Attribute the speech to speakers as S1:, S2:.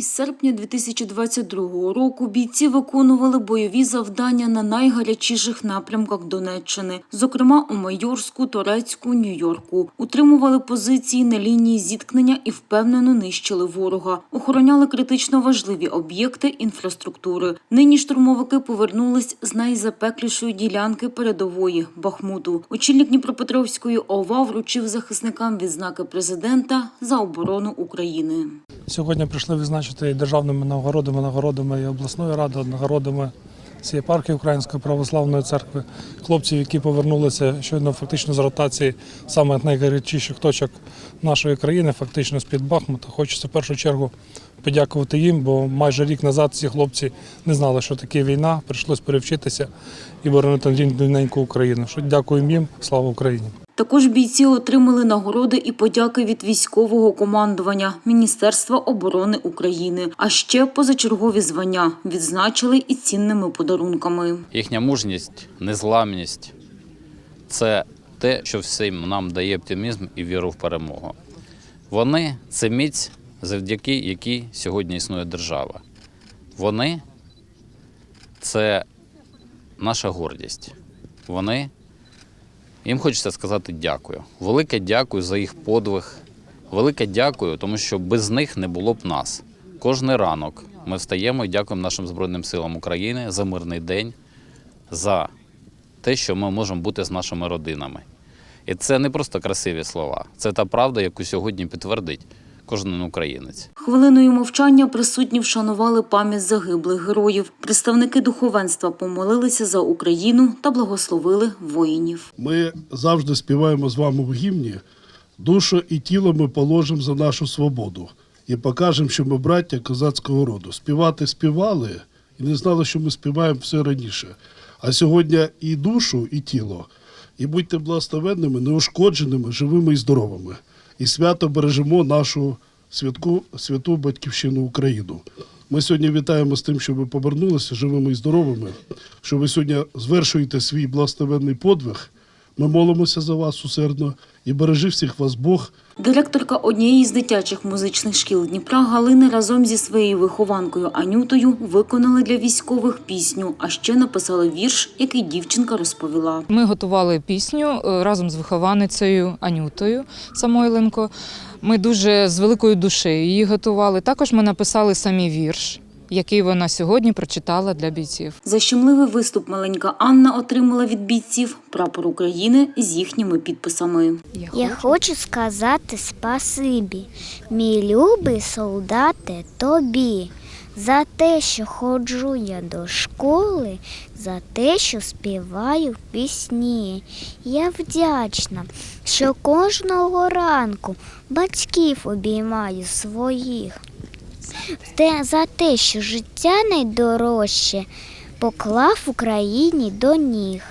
S1: Із серпня 2022 року бійці виконували бойові завдання на найгарячіших напрямках Донеччини, зокрема у Майорську, Торецьку, Нью-Йорку. Утримували позиції на лінії зіткнення і впевнено нищили ворога. Охороняли критично важливі об'єкти інфраструктури. Нині штурмовики повернулись з найзапеклішої ділянки передової Бахмуту. Очільник Дніпропетровської ОВА вручив захисникам відзнаки президента за оборону України.
S2: Сьогодні прийшли відзначити і державними нагородами, нагородами і обласної ради, нагородами цієї парки Української православної церкви, хлопців, які повернулися щойно фактично з ротації саме найгарячіших точок нашої країни, фактично з-під Бахмута. Хочеться в першу чергу подякувати їм, бо майже рік назад ці хлопці не знали, що таке війна, прийшлось перевчитися і боронити рідну неньку Україну. Дякуємо їм, слава Україні!
S1: Також бійці отримали нагороди і подяки від військового командування Міністерства оборони України. А ще позачергові звання відзначили і цінними подарунками.
S3: Їхня мужність, незламність це те, що всім нам дає оптимізм і віру в перемогу. Вони це міць, завдяки якій сьогодні існує держава. Вони це наша гордість. Вони їм хочеться сказати дякую. Велике дякую за їх подвиг. Велике дякую, тому що без них не було б нас. Кожний ранок ми встаємо і дякуємо нашим Збройним силам України за мирний день, за те, що ми можемо бути з нашими родинами. І це не просто красиві слова, це та правда, яку сьогодні підтвердить кожен українець.
S1: Хвилиною мовчання присутні вшанували пам'ять загиблих героїв. Представники духовенства помолилися за Україну та благословили воїнів.
S4: Ми завжди співаємо з вами в гімні. Душу і тіло ми положимо за нашу свободу і покажемо, що ми браття козацького роду. Співати співали і не знали, що ми співаємо все раніше. А сьогодні і душу, і тіло. І будьте благословенними, неушкодженими, живими і здоровими. І свято бережемо нашу святку, святу батьківщину Україну. Ми сьогодні вітаємо з тим, що ви повернулися живими і здоровими, що ви сьогодні звершуєте свій благословенний подвиг. Ми молимося за вас усердно і бережи всіх вас Бог.
S1: Директорка однієї з дитячих музичних шкіл Дніпра Галина разом зі своєю вихованкою Анютою виконали для військових пісню, а ще написали вірш, який дівчинка розповіла.
S5: Ми готували пісню е, разом з вихованицею Анютою Самойленко. Ми дуже з великою душею її готували. Також ми написали самі вірш, який вона сьогодні прочитала для бійців.
S1: За щемливий виступ маленька Анна отримала від бійців прапор України з їхніми підписами.
S6: Я хочу сказати спасибі, мій любий солдате, тобі, за те, що ходжу я до школи, за те, що співаю пісні. Я вдячна, що кожного ранку батьків обіймаю своїх. Те, за те, що життя найдорожче поклав Україні до ніг.